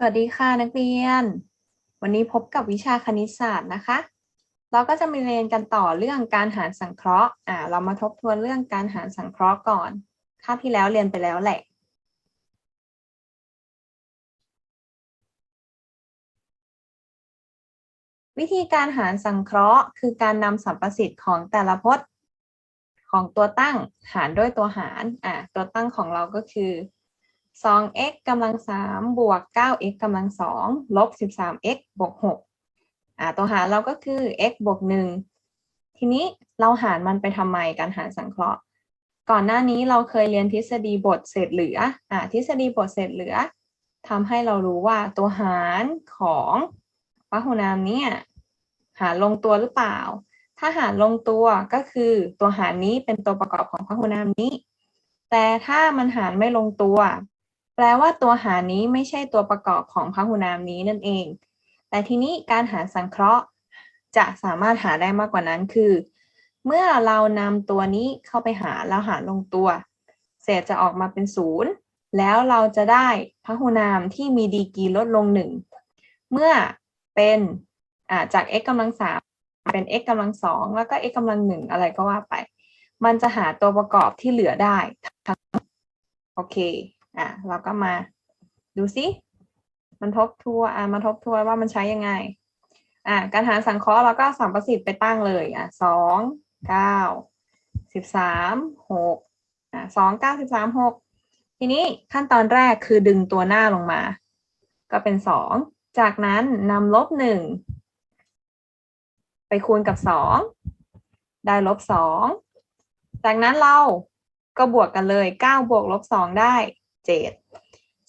สวัสดีค่ะนักเรียน วันนี้พบกับวิชาคณิตศาสตร์นะคะ เราก็จะมาเรียนกันต่อเรื่องการหารสังเคราะห์อ่าเรามาทบทวนเรื่องการหารสังเคราะห์ก่อนคาบที่แล้วเรียนไปแล้วแหละ วิธีการหารสังเคราะห์ คือการนำสัมประสิทธิ์ของแต่ละพจน์ ของตัวตั้งหารด้วยตัวหารอ่าตัวตั้งของเราก็คือ 2x กำลัง3บวก 9x กำลัง2ลบ 13x บวก6อ่าตัวหารเราก็คือ x บวก 1 ทีนี้เราหารมันไปทำไมการหารสังเคราะห์ ก่อนหน้านี้เราเคยเรียนทฤษฎีบทเศษเหลืออ่าทฤษฎีบทเศษเหลือทำให้เรารู้ว่าตัวหารของพหุนามเนี่ยหารลงตัวหรือเปล่า ถ้าหารลงตัวก็คือตัวหารนี้เป็นตัวประกอบของพหุนามนี้ แต่ถ้ามันหารไม่ลงตัว แปลว่าตัวหารนี้ไม่ใช่ตัวประกอบของพหุนามนี้นั่นเอง แต่ทีนี้การหารสังเคราะห์จะสามารถหาได้มากกว่านั้นคือ เมื่อเรานำตัวนี้เข้าไปหาแล้วหารลงตัว เศษจะออกมาเป็นศูนย์แล้วเราจะได้พหุนามที่มีดีกรีลดลงหนึ่งเมื่อเป็นจาก x กำลังสามเป็น x กำลังสองแล้วก็ x กำลังหนึ่งอะไรก็ว่าไป มันจะหาตัวประกอบที่เหลือได้ทั้งโอเค อะเราก็มาดูซิมันทบทวนอะมาทบทวนว่ามันใช้ยังไงอะการหารสังเคราะห์เราก็สัมประสิทธิ์ไปตั้งเลยอะสองเก้าสิบสามหกอะสองเก้าสิบสามหกทีนี้ขั้นตอนแรกคือดึงตัวหน้าลงมา ก็เป็นสองจากนั้นนำลบหนึ่งไปคูณกับสองได้ลบสองจากนั้นเราก็บวกกันเลยเก้าบวกลบสองได้ เจ็ด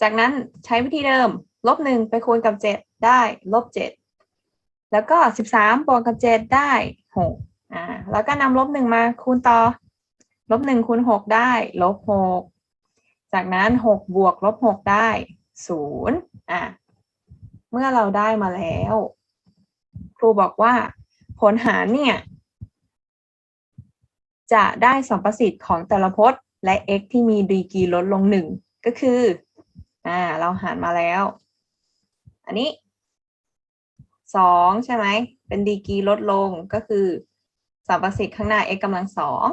จากนั้นใช้วิธีเดิม ลบหนึ่งไปคูณกับเจ็ดได้ลบเจ็ดแล้วก็สิบสามบวกกับเจ็ดได้หกอ่าแล้วก็นำลบหนึ่งมาคูณต่อลบหนึ่งคูณหกได้ลบหกจากนั้นหกบวกลบหกได้ศูนย์อะเมื่อเราได้มาแล้ว ครูบอกว่า ผลหารเนี่ย จะได้สัมประสิทธิ์ของแต่ละพจน์ และ x ที่มีดีกรีลดลงหนึ่ง ก็คือ อ่า เราหารมาแล้ว อันนี้สองใช่ไหม เป็นดีกรีลดลงก็คือสัมประสิทธิ์ข้างหน้า x กำลังสอง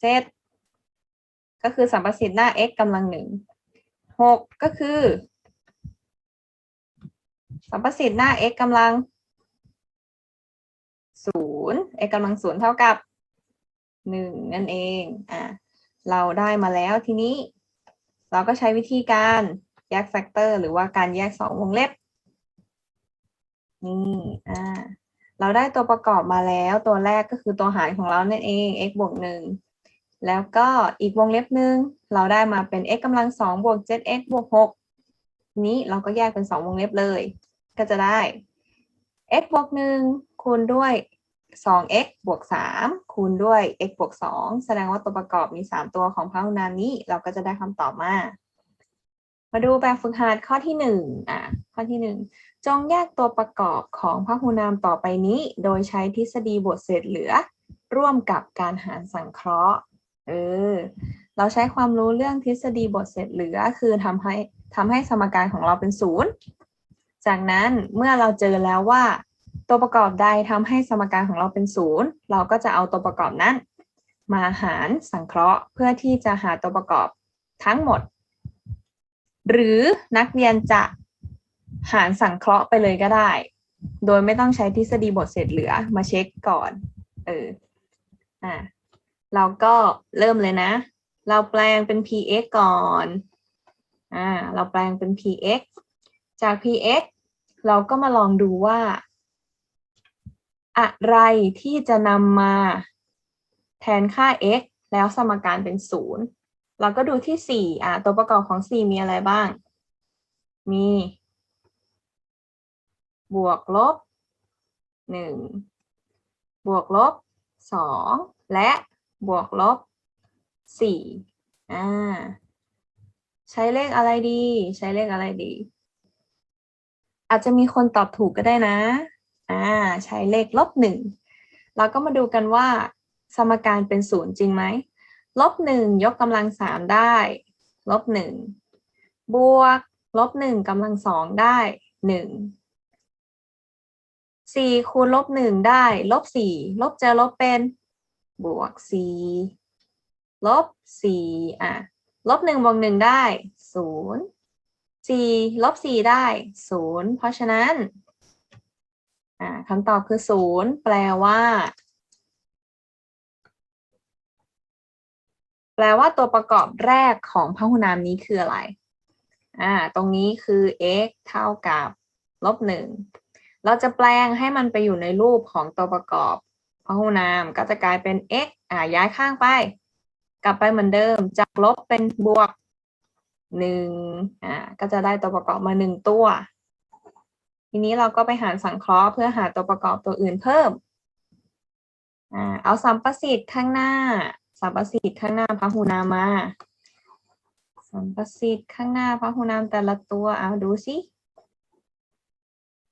เซตก็คือสัมประสิทธิ์หน้า x กำลังหนึ่งหกก็คือสัมประสิทธิ์หน้า x กำลังศูนย์ x กำลังศูนย์เท่ากับหนึ่งนั่นเอง อะ เราได้มาแล้วทีนี้ เราก็ใช้วิธีการแยกแฟกเตอร์หรือว่าการแยกสองวงเล็บ นี่ อ่า เราได้ตัวประกอบมาแล้วตัวแรกก็คือตัวหารของเรานั่นเอง x บวกหนึ่งแล้วก็อีกวงเล็บหนึ่งเราได้มาเป็น x กำลังสองบวก 7x บวกหกนี้เราก็แยกเป็นสองวงเล็บเลย ก็จะได้ x บวกหนึ่งคูณด้วย 2x บวก 3 คูณด้วย x บวก 2 แสดงว่าตัวประกอบมี 3 ตัวของพหุนามนี้ เราก็จะได้คำตอบมา มาดูแบบฝึกหัดข้อที่ 1 อะ ข้อที่ 1 จงแยกตัวประกอบของพหุนามต่อไปนี้ โดยใช้ทฤษฎีบทเศษเหลือ ร่วมกับการหารสังเคราะห์ เออ เราใช้ความรู้เรื่องทฤษฎีบทเศษเหลือ คือทำให้ทำให้สมการของเราเป็นศูนย์จากนั้นเมื่อเราเจอแล้วว่า ตัวประกอบใดทำให้สมการของเราเป็นศูนย์เราก็จะเอาตัวประกอบนั้น มาหารสังเคราะห์ เพื่อที่จะหาตัวประกอบทั้งหมด หรือนักเรียนจะหารสังเคราะห์ไปเลยก็ได้ โดยไม่ต้องใช้ทฤษฎีบทเศษเหลือมาเช็คก่อนเอออะเราก็เริ่มเลยนะ เราแปลงเป็น px ก่อนอ่าเราแปลงเป็น px จาก px เราก็มาลองดูว่า อะไรที่จะนำมาแทนค่า x แล้วสมการเป็นศูนย์เราก็ดูที่สี่อะ ตัวประกอบของสี่มีอะไรบ้าง มี บวกลบหนึ่งบวกลบสองและบวกลบสี่อ่า ใช้เลขอะไรดี ใช้เลขอะไรดี อาจจะมีคนตอบถูกก็ได้นะ อ่าใช้เลขลบหนึ่งเราก็มาดูกันว่า สมการเป็นศูนย์จริงไหมลบหนึ่งยกกำลังสามได้ลบหนึ่งบวกลบหนึ่งกำลังสองได้หนึ่งสี่คูณลบหนึ่งได้ลบสี่ลบเจอลบเป็น บวกสี่ลบสี่อะลบหนึ่งบวกหนึ่งได้ศูนย์สี่ลบสี่ได้ศูนย์เพราะฉะนั้น คำตอบคือศูนย์แปลว่า แปลว่าตัวประกอบแรกของพหุนามนี้คืออะไร อ่า ตรงนี้คือ x เท่ากับลบหนึ่งเราจะแปลงให้มันไปอยู่ในรูปของตัวประกอบพหุนามก็จะกลายเป็น x อ่าย้ายข้างไป กลับไปเหมือนเดิม จากลบเป็นบวกหนึ่งอ่าก็จะได้ตัวประกอบมาหนึ่งตัว ทีนี้เราก็ไปหารสังเคราะห์เพื่อหาตัวประกอบตัวอื่นเพิ่มเอาสัมประสิทธิ์ข้างหน้า สัมประสิทธิ์ข้างหน้าพหุนามา สัมประสิทธิ์ข้างหน้าพหุนามแต่ละตัวเอาดูสิ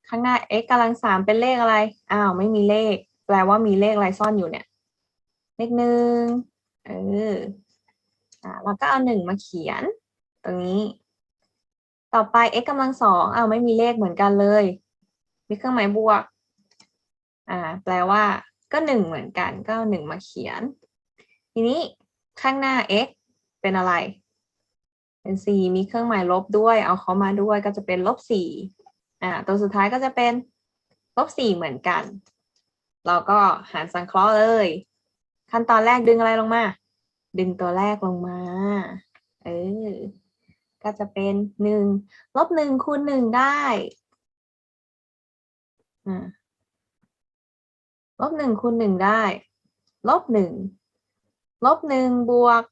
ข้างหน้า x กำลังสามเป็นเลขอะไรอ้าวไม่มีเลข แปลว่ามีเลขอะไรซ่อนอยู่เนี่ย เลขหนึ่งเอออ่าเราก็เอาหนึ่งมาเขียน ตรงนี้ ต่อไป x กำลังสองอ้าวไม่มีเลขเหมือนกันเลย มีเครื่องหมายบวก อ่า แปลว่า ก็หนึ่งเหมือนกัน ก็หนึ่งมาเขียน ทีนี้ข้างหน้า x เป็นอะไร เป็น4มีเครื่องหมายลบด้วย เอาเขามาด้วย ก็จะเป็นลบ4อ่า ตัวสุดท้ายก็จะเป็นลบ4เหมือนกัน เราก็หารสังเคราะห์เลย ขั้นตอนแรกดึงอะไรลงมา ดึงตัวแรกลงมา เออ ก็จะเป็น1ลบ1คูณ1ได้อ่าลบ1คูณ1ได้ลบ1ลบ1บวก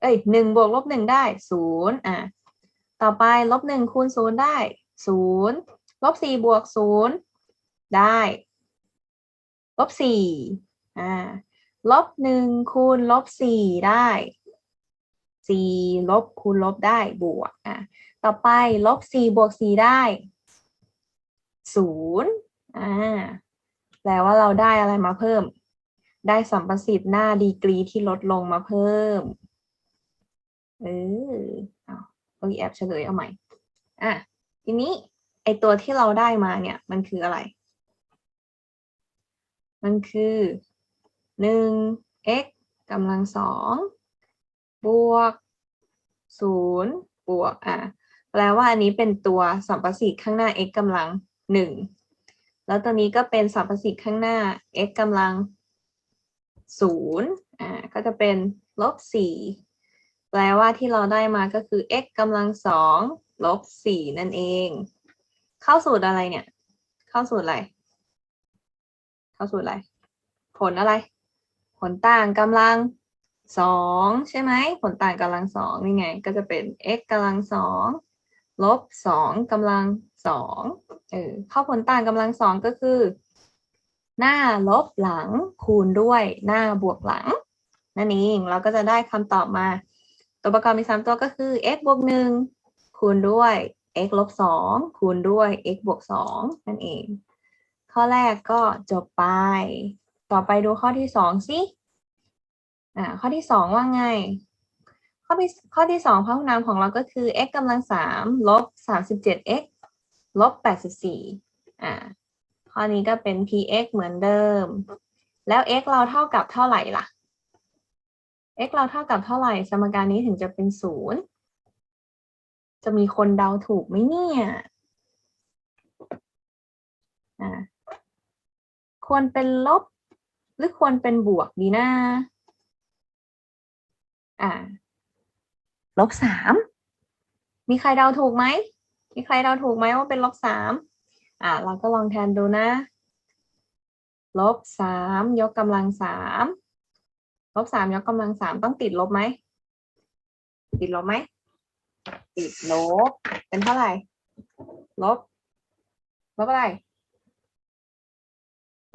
เอ้ยหนึ่งบวกลบหนึ่งได้ศูนย์อะต่อไปลบหนึ่งคูณศูนย์ได้ศูนย์ลบสี่บวกศูนย์ได้ลบสี่อ่าลบหนึ่งคูณลบสี่ได้ สี่ลบคูณลบได้บวกอะต่อไปลบสี่บวกสี่ได้ศูนย์อ่าแปลว่าเราได้อะไรมาเพิ่ม ได้สัมประสิทธิ์หน้าดีกรีที่ลดลงมาเพิ่ม เออเอาเอาอีแอบเฉลยเอาใหม่ อะ ทีนี้ไอตัวที่เราได้มาเนี่ย มันคืออะไร มันคือหนึ่ง x กำลังสอง บวกศูนย์บวกอะแปลว่าอันนี้เป็นตัวสัมประสิทธิ์ข้างหน้า x กำลังหนึ่งแล้วตัวนี้ก็เป็นสัมประสิทธิ์ข้างหน้า x กำลังศูนย์อ่าก็จะเป็นลบสี่แปลว่าที่เราได้มาก็คือ x กำลังสองลบสี่นั่นเอง เข้าสูตรอะไรเนี่ย เข้าสูตรอะไร เข้าสูตรอะไร ผลอะไร ผลต่างกำลัง สองใช่ไหมผลต่างกำลังสองนี่ไง ก็จะเป็น x กำลังสองลบสองกำลังสองเออข้าผลต่างกำลังสองก็คือ หน้าลบหลังคูณด้วยหน้าบวกหลัง นั่นเองเราก็จะได้คำตอบมา ตัวประกอบมีสามตัวก็คือ x บวกหนึ่งคูณด้วย x ลบสองคูณด้วย x บวกสองนั่นเอง ข้อแรกก็จบไป ต่อไปดูข้อที่สองสิ อ่าข้อที่สองว่าไง ข้อที่ข้อที่สองพหุนามของเราก็คือ x กำลังสามลบสามสิบเจ็ด x ลบแปดสิบสี่อ่าข้อนี้ก็เป็น px เหมือนเดิม แล้ว x เราเท่ากับเท่าไหร่ล่ะ x เราเท่ากับเท่าไหร่ สมการนี้ถึงจะเป็นศูนย์จะมีคนเดาถูกไหมเนี่ยอ่าควรเป็นลบ หรือควรเป็นบวกดีนะ อ่าลบสามมีใครเดาถูกไหมมีใครเดาถูกไหมว่าเป็นลบสามอ่าเราก็ลองแทนดูนะลบสามยกกำลังสามลบสามยกกำลังสามต้องติดลบไหมติดลบไหมติดลบ เป็นเท่าไหร่ ลบ ลบอะไร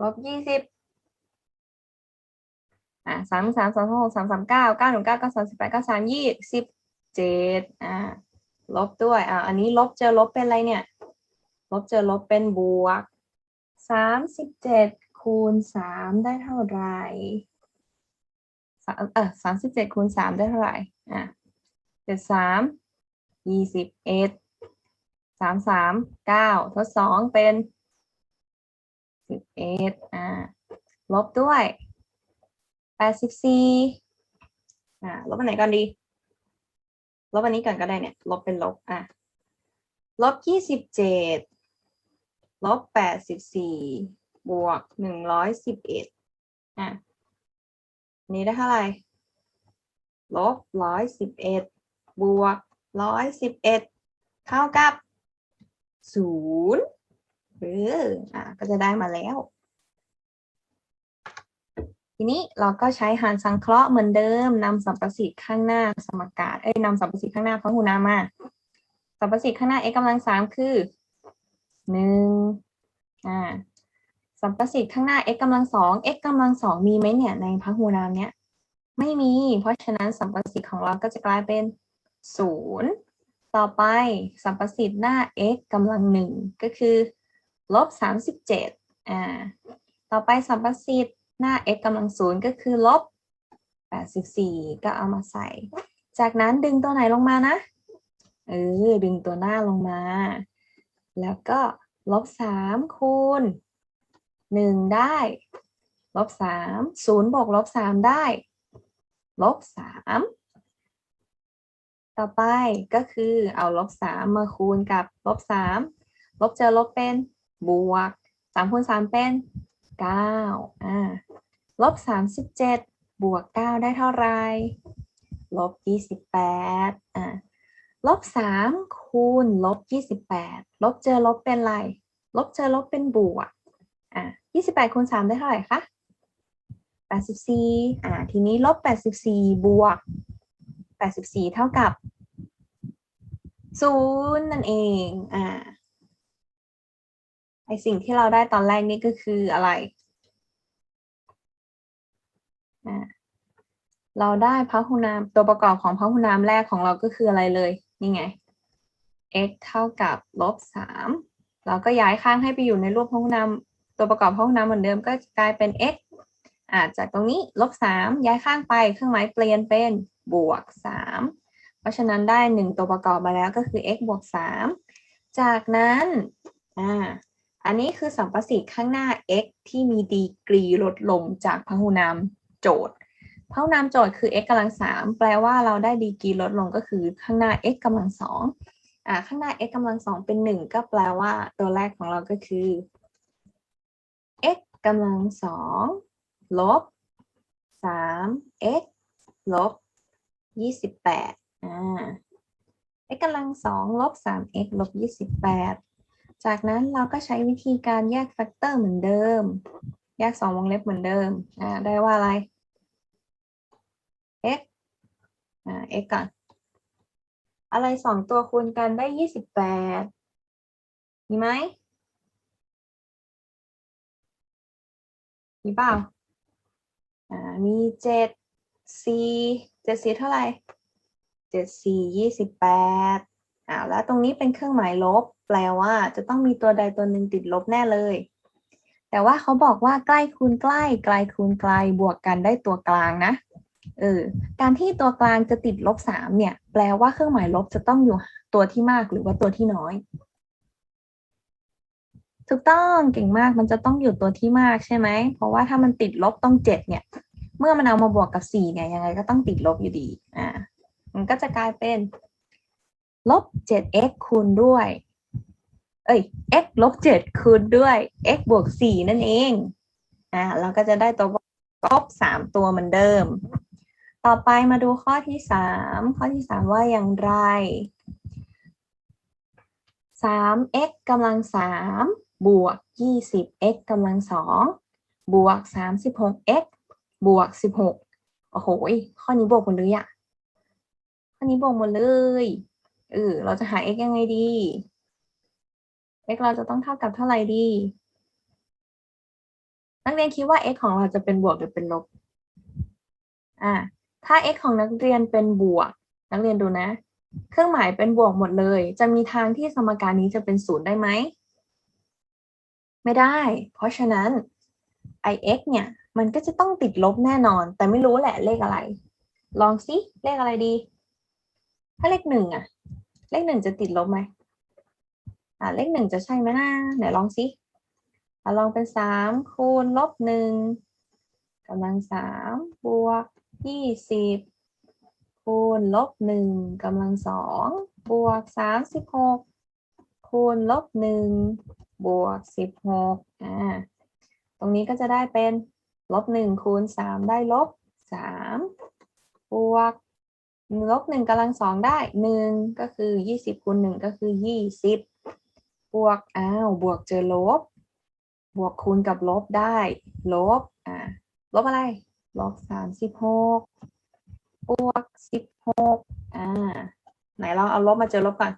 ลบยี่สิบ อ่าสามสามสองหกสามสามเก้าเก้าหนึ่งเก้าเก้าสามสิบแปดเก้าสามยี่สิบเจ็ดอ่าลบด้วยอ่าอันนี้ลบเจอลบเป็นอะไรเนี่ย ลบเจอลบเป็นบวกสามสิบเจ็ดคูณสามได้เท่าไหร่สามเออสามสิบเจ็ดคูณสามได้เท่าไหร่อะเจ็ดสามยี่สิบเอ็ดสามสามเก้าทดสองเป็นสิบเอ็ดอ่าลบด้วย แปดสิบสี่อ่าลบอันไหนก่อนดี ลบอันนี้ก่อนก็ได้เนี่ย ลบเป็นลบ อะ ลบยี่สิบเจ็ด ลบแปดสิบสี่ บวกหนึ่งร้อยสิบเอ็ด อะ นี้ได้เท่าไหร่ ลบร้อยสิบเอ็ด บวกร้อยสิบเอ็ด เท่ากับศูนย์เอออะ ก็จะได้มาแล้ว ทีนี้เราก็ใช้หารสังเคราะห์เหมือนเดิมนำสัมประสิทธิ์ข้างหน้าสมการเอ้ยนำสัมประสิทธิ์ข้างหน้าพหุนามาสัมประสิทธิ์ข้างหน้า x กำลังสามคือหนึ่งอ่าสัมประสิทธิ์ข้างหน้า x กำลังสอง x กำลังสองมีไหมเนี่ยในพหุนามเนี้ยไม่มี เพราะฉะนั้นสัมประสิทธิ์ของเราก็จะกลายเป็นศูนย์ต่อไปสัมประสิทธิ์หน้า x กำลังหนึ่งก็คือลบสามสิบเจ็ดอ่าต่อไปสัมประสิทธิ์ หน้า x กำลังศูนย์ก็คือลบแปดสิบสี่ก็เอามาใส่ จากนั้นดึงตัวไหนลงมานะ เออ ดึงตัวหน้าลงมา แล้วก็ลบสามคูณหนึ่งได้ ลบสามศูนย์บวกลบสามได้ ลบสามต่อไปก็คือเอาลบสามมาคูณกับลบสามลบเจอลบเป็นบวกสามคูณสามเป็น เก้าอ่าลบสามสิบเจ็ดบวกเก้าได้เท่าไหรลบยี่สิบแปดอ่าลบสามคูณลบยี่สิบแปดลบเจอลบเป็นไร ลบเจอลบเป็นบวกอ่ายี่สิบแปดคูณสามได้เท่าไหร่คะแปดสิบสี่อ่าทีนี้ลบแปดสิบสี่บวกแปดสิบสี่เท่ากับศูนย์นั่นเองอ่า ไอสิ่งที่เราได้ตอนแรกนี่ก็คืออะไร เราได้พหุนามตัวประกอบของพหุนามแรกของเราก็คืออะไรเลย นี่ไง x เท่ากับลบสามเราก็ย้ายข้างให้ไปอยู่ในรูปพหุนามตัวประกอบพหุนามเหมือนเดิมก็กลายเป็น x อ่าจากตรงนี้ลบสามย้ายข้างไปเครื่องหมายเปลี่ยนเป็นบวกสามเพราะฉะนั้นได้หนึ่งตัวประกอบมาแล้วก็คือ x บวกสามจากนั้นอ่า อันนี้คือสัมประสิทธิ์ข้างหน้า x ที่มีดีกรีลดลงจากพหุนามโจทย์พหุนามโจทย์คือ x กำลังสามแปลว่าเราได้ดีกรีลดลงก็คือข้างหน้า x กำลังสองอ่าข้างหน้า x กำลังสองเป็นหนึ่งก็แปลว่าตัวแรกของเราก็คือ x กำลังสองลบสาม x ลบยี่สิบแปดอ่า x กำลังสองลบสาม x ลบยี่สิบแปด จากนั้นเราก็ใช้วิธีการแยกแฟกเตอร์เหมือนเดิม แยกสองวงเล็บเหมือนเดิมอ่าได้ว่าอะไร x อ่า x ก่อน อะไรสองตัวคูณกันได้ยี่สิบแปดมีไหมมีเปล่าอ่ามีเจ็ดสี่เจ็ดสี่เท่าไหร่เจ็ดสี่ยี่สิบแปดอ่าแล้วตรงนี้เป็นเครื่องหมายลบ แปลว่า จะต้องมีตัวใดตัวหนึ่งติดลบแน่เลย แต่ว่าเขาบอกว่าใกล้คูณใกล้ไกลคูณไกลบวกกันได้ตัวกลางนะเออการที่ตัวกลางจะติดลบสามเนี่ย แปลว่าเครื่องหมายลบจะต้องอยู่ตัวที่มากหรือว่าตัวที่น้อย ถูกต้องเก่งมากมันจะต้องอยู่ตัวที่มากใช่ไหม เพราะว่าถ้ามันติดลบต้องเจ็ดเนี่ย เมื่อมันเอามาบวกกับสี่เนี่ยยังไงก็ต้องติดลบอยู่ดีอ่ามันก็จะกลายเป็นลบเจ็ด x คูณด้วย เอ้ย x ลบเจ็ดคูณด้วย x บวกสี่นั่นเอง อ่า เราก็จะได้ตัวลบสามตัวเหมือนเดิม ต่อไปมาดูข้อที่สามข้อที่สามว่าอย่างไรสาม x กำลังสามบวกยี่สิบ x กำลังสองบวกสามสิบหก x บวกสิบหกโอ้โห ข้อนี้บวกหมดเลยอะข้อนี้บวกหมดเลยเออเราจะหา x ยังไงดี x เราจะต้องเท่ากับเท่าไหร่ดี นักเรียนคิดว่า x ของเราจะเป็นบวกหรือเป็นลบ อ่า ถ้า x ของนักเรียนเป็นบวก นักเรียนดูนะ เครื่องหมายเป็นบวกหมดเลย จะมีทางที่สมการนี้จะเป็นศูนย์ได้ไหม ไม่ได้ เพราะฉะนั้น ix เนี่ยมันก็จะต้องติดลบแน่นอน แต่ไม่รู้แหละเลขอะไร ลองสิเลขอะไรดี ถ้าเลขหนึ่งอะเลขหนึ่งจะติดลบไหม อ่าเลขหนึ่งจะใช่ไหมนะไหนลองสิอะลองเป็นสามคูณลบหนึ่งกำลังสามบวกยี่สิบคูณลบหนึ่งกำลังสองบวกสามสิบหกคูณลบหนึ่งบวกสิบหกอ่าตรงนี้ก็จะได้เป็นลบหนึ่งคูณสามได้ลบสามบวกลบหนึ่งกำลังสองได้หนึ่งก็คือยี่สิบคูณหนึ่งก็คือยี่สิบ บวก อ้าว บวกเจอลบ บวกคูณกับลบได้ ลบ อ่า ลบอะไร ลบสามสิบหกบวกสิบหกอ่า ไหนเราเอาลบมาเจอลบก่อน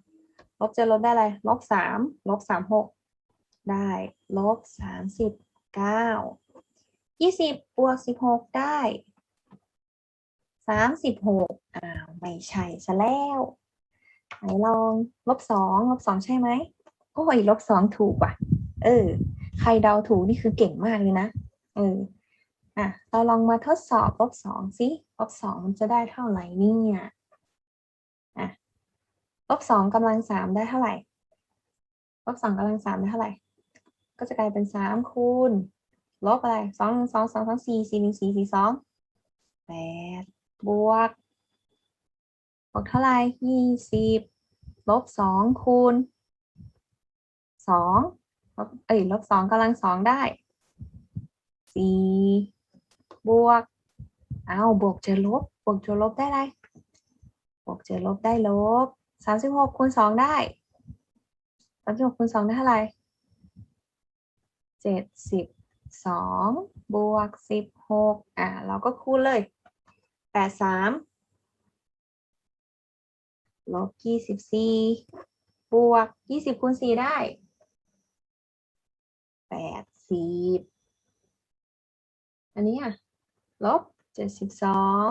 ลบเจอลบได้อะไร ลบสาม ลบสามหก ได้ ลบสามสิบเก้า ยี่สิบบวกสิบหกได้สามสิบหกอ้าว ไม่ใช่ซะแล้ว ไหนลองลบสอง ลบสองใช่ไหม โอ้ยลบสองถูกว่ะ เออ ใครเดาถูกนี่คือเก่งมากเลยนะเอออะเราลองมาทดสอบลบสองสิลบสองมันจะได้เท่าไหร่เนี่ยอะลบสองกำลังสามได้เท่าไหร่ลบสองกำลังสามได้เท่าไหร่ ก็จะกลายเป็นสามคูณลบอะไรสองหนึ่งสองสองสองสี่สี่หนึ่งสี่สี่สองแปดบวกบวกเท่าไหร่ยี่สิบลบสองคูณ สองลบเอ้ยลบสองกำลังสองได้สี่บวก เอาบวกเจอลบ บวกเจอลบได้ไรบวกเจอลบได้ลบสามสิบหกคูณสองได้สามสิบหกคูณสองได้เท่าไหร่เจ็ดสิบสองบวกสิบหกอะ เราก็คูณเลยแปดสามลบยี่สิบสี่บวกยี่สิบคูณสี่ได้ แปดสิบอันนี้อะ ลบเจ็ดสิบสอง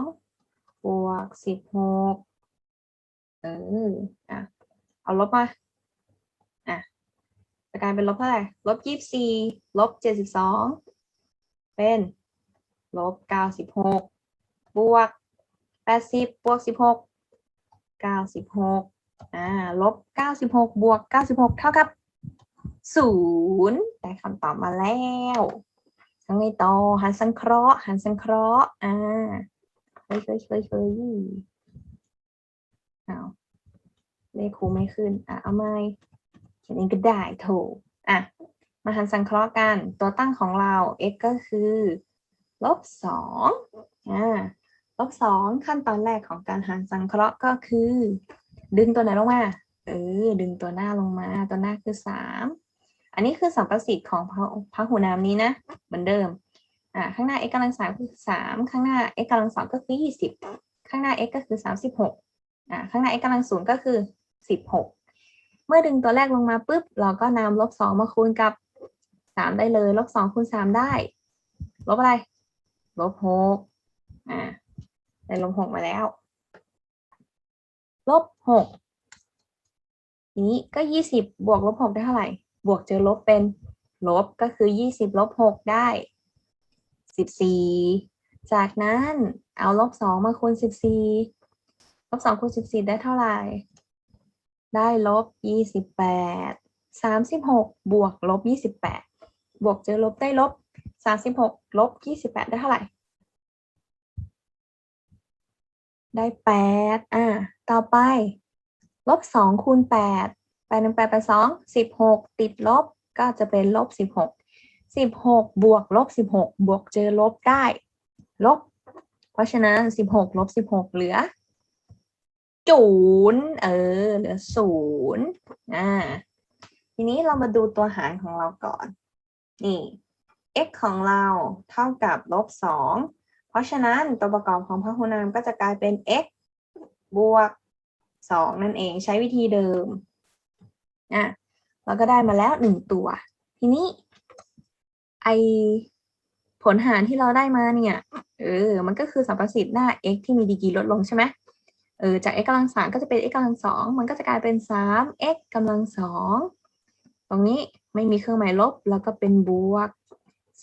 บวกสิบหกเออ อะ เอาลบมา อะจะกลายเป็นลบเท่าไหร่ ลบยี่สิบสี่ ลบเจ็ดสิบสอง เป็น ลบเก้าสิบหก บวกแปดสิบบวกสิบหก เก้าสิบหก อ่า ลบเก้าสิบหกบวกเก้าสิบหกเท่ากับ ศูนย์ได้คำตอบมาแล้วยังไงต่อหันสังเคราะห์หันสังเคราะห์อ่าเคยเคยเคยเคยเอาเลขครูไม่ขึ้นอะเอาไม่เขียนเองก็ได้โถอะมาหันสังเคราะห์กันตัวตั้งของเรา x ก็คือลบสองอ่าลบสองขั้นตอนแรกของการหารสังเคราะห์ก็คือ ดึงตัวไหนลงมา เออ ดึงตัวหน้าลงมา ตัวหน้าคือสาม อันนี้คือสัมประสิทธิ์ของพระพหูนามนี้นะ เหมือนเดิมอ่าข้างหน้า x กำลังสามคือสามข้างหน้า x กำลังสองก็คือยี่สิบข้างหน้า x ก็คือสามสิบหกอ่าข้างหน้า x กำลังศูนย์ก็คือสิบหกเมื่อดึงตัวแรกลงมาปุ๊บ เราก็นำลบสองมาคูณกับสามได้เลยลบสองคูณสามได้ ลบอะไร ลบหกอ่าได้ลบหกมาแล้ว ลบหกนี้ก็ยี่สิบบวกลบหกได้เท่าไหร่ บวกเจอลบเป็นลบก็คือยี่สิบลบหกได้สิบสี่จากนั้นเอาลบสองมาคูณสิบสี่ลบสองคูณสิบสี่ได้เท่าไหร่ ได้ลบยี่สิบแปดสามสิบหกบวกลบยี่สิบแปดบวกเจอลบได้ลบสามสิบหกลบยี่สิบแปดได้เท่าไหร่ ได้แปดอ่า ต่อไป ลบสองคูณแปด แปดหนึ่งแปดแปดสองสิบหกติดลบก็จะเป็นลบสิบหกสิบหกบวกลบสิบหกบวกเจอลบได้ ลบ เพราะฉะนั้นสิบหกลบสิบหกเหลือศูนย์เออเหลือศูนย์อ่าทีนี้เรามาดูตัวหารของเราก่อน นี่ x ของเราเท่ากับลบสองเพราะฉะนั้นตัวประกอบของพหุนามก็จะกลายเป็น x บวกสองนั่นเองใช้วิธีเดิม อะเราก็ได้มาแล้วหนึ่งตัว ทีนี้ ไอผลหารที่เราได้มาเนี่ย เออ มันก็คือสัมประสิทธิ์หน้า x ที่มีดีกรีลดลงใช่ไหมเออ จาก x กำลังสามก็จะเป็น x กำลังสอง มันก็จะกลายเป็นสาม x กำลังสอง ตรงนี้ไม่มีเครื่องหมายลบ แล้วก็เป็นบวก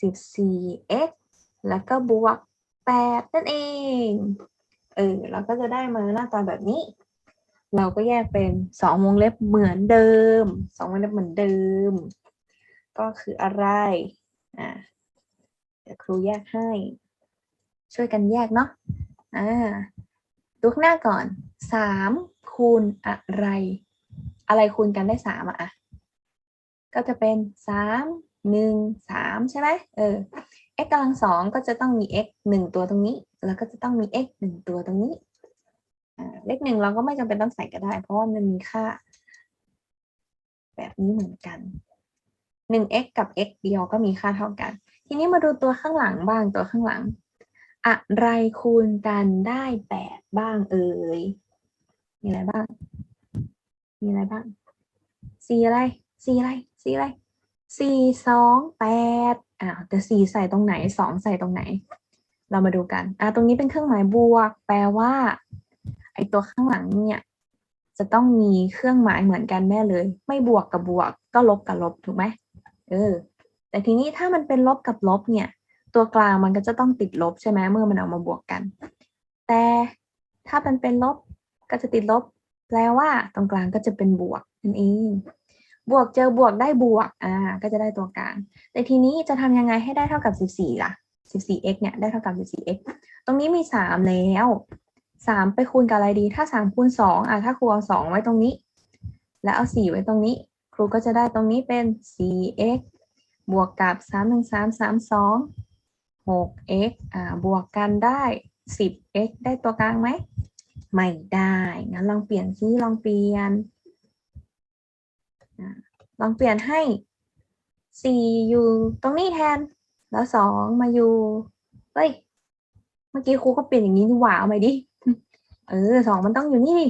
สิบสี่ x แล้วก็บวกแปดนั่นเอง เออ เราก็จะได้มาหน้าตาแบบนี้ เราก็แยกเป็นสองวงเล็บเหมือนเดิมสองวงเล็บเหมือนเดิม ก็คืออะไรอ่าเดี๋ยวครูแยกให้ ช่วยกันแยกเนาะอ่าดูข้างหน้าก่อนสามคูณอะไร อะไรคูณกันได้สามอะอะก็จะเป็นสามหนึ่งสามใช่ไหมเออ x กำลังสองก็จะต้องมี x หนึ่งตัวตรงนี้ แล้วก็จะต้องมี x หนึ่งตัวตรงนี้ เลขหนึ่งเราก็ไม่จำเป็นต้องใส่ก็ได้ เพราะว่ามันมีค่า แบบนี้เหมือนกันหนึ่ง x กับ x เดียวก็มีค่าเท่ากัน ทีนี้มาดูตัวข้างหลังบ้างตัวข้างหลัง อะไรคูณกันได้แปดบ้างเอ่ย มีอะไรบ้าง มีอะไรบ้างสี่อะไรสี่อะไรสี่อะไรสี่สองแปดอ้าวแต่สี่ใส่ตรงไหนสองใส่ตรงไหน เรามาดูกัน อ่าตรงนี้เป็นเครื่องหมายบวก แปลว่า ตัวข้างหลังเนี่ย จะต้องมีเครื่องหมายเหมือนกันแน่เลย ไม่บวกกับบวก ก็ลบกับลบถูกไหมเออ แต่ทีนี้ถ้ามันเป็นลบกับลบเนี่ย ตัวกลางมันก็จะต้องติดลบใช่ไหมเมื่อมันเอามาบวกกัน แต่ถ้ามันเป็นลบก็จะติดลบ แปลว่าตรงกลางก็จะเป็นบวกนั่นเองบวกเจอบวกได้บวก อ่า ก็จะได้ตัวกลาง แต่ทีนี้จะทำยังไงให้ได้เท่ากับ 14 ล่ะ 14x เนี่ย ได้เท่ากับ 14x ตรงนี้มี 3 แล้ว 3ไปคูณกับอะไรดี ถ้า3คูณ2อะถ้าครูเอา2ไว้ตรงนี้ แล้วเอา4ไว้ตรงนี้ ครูก็จะได้ตรงนี้เป็น 4x บวกกับ3 1 3 3 2 6x อ่าบวกกันได้ 10x ได้ตัวกลางไหม ไม่ได้ งั้นลองเปลี่ยนซิลองเปลี่ยน ลองเปลี่ยนให้สี่อยู่ตรงนี้แทน แล้วสองมาอยู่ เฮ้ย เมื่อกี้ครูก็เปลี่ยนอย่างนี้ดีกว่าเอาไหมดิ เออสองมันต้องอยู่นี่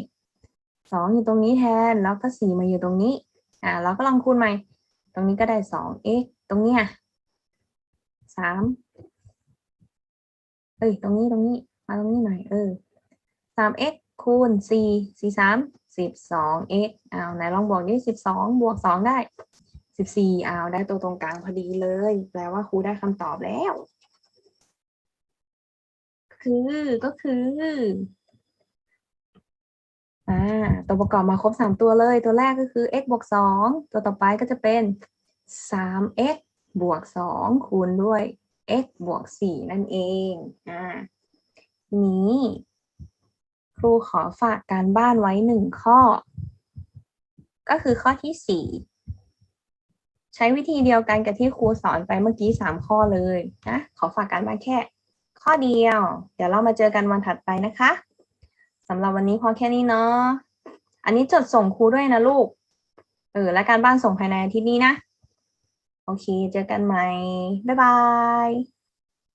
สองอยู่ตรงนี้แทน แล้วก็สี่มาอยู่ตรงนี้ อ่าเราก็ลองคูณใหม่ ตรงนี้ก็ได้สองเอ๊ตรงเนี้ยสามเอ้ย ตรงนี้ตรงนี้ มาตรงนี้หน่อย เออสาม x คูณสี่สี่สามสิบสอง x อ้าวไหนลองบวกดิสิบสองบวกสองได้สิบสี่อ้าวได้ตัวตรงกลางพอดีเลย แปลว่าครูได้คำตอบแล้ว คือก็คือ อ่าตัวประกอบมาครบสามตัวเลย ตัวแรกก็คือ x บวกสองตัวต่อไปก็จะเป็นสาม x บวกสองคูณด้วย x บวกสี่นั่นเองอ่าทีนี้ครูขอฝากการบ้านไว้หนึ่งข้อ ก็คือข้อที่สี่ใช้วิธีเดียวกันกับที่ครูสอนไปเมื่อกี้สามข้อเลยนะขอฝากการบ้านแค่ ข้อเดียว เดี๋ยวเรามาเจอกันวันถัดไปนะคะ สำหรับวันนี้พอแค่นี้เนาะ อันนี้จดส่งครูด้วยนะลูก เออ และการบ้านส่งภายในอาทิตย์นี้นะ โอเค เจอกันใหม่ บ๊ายบาย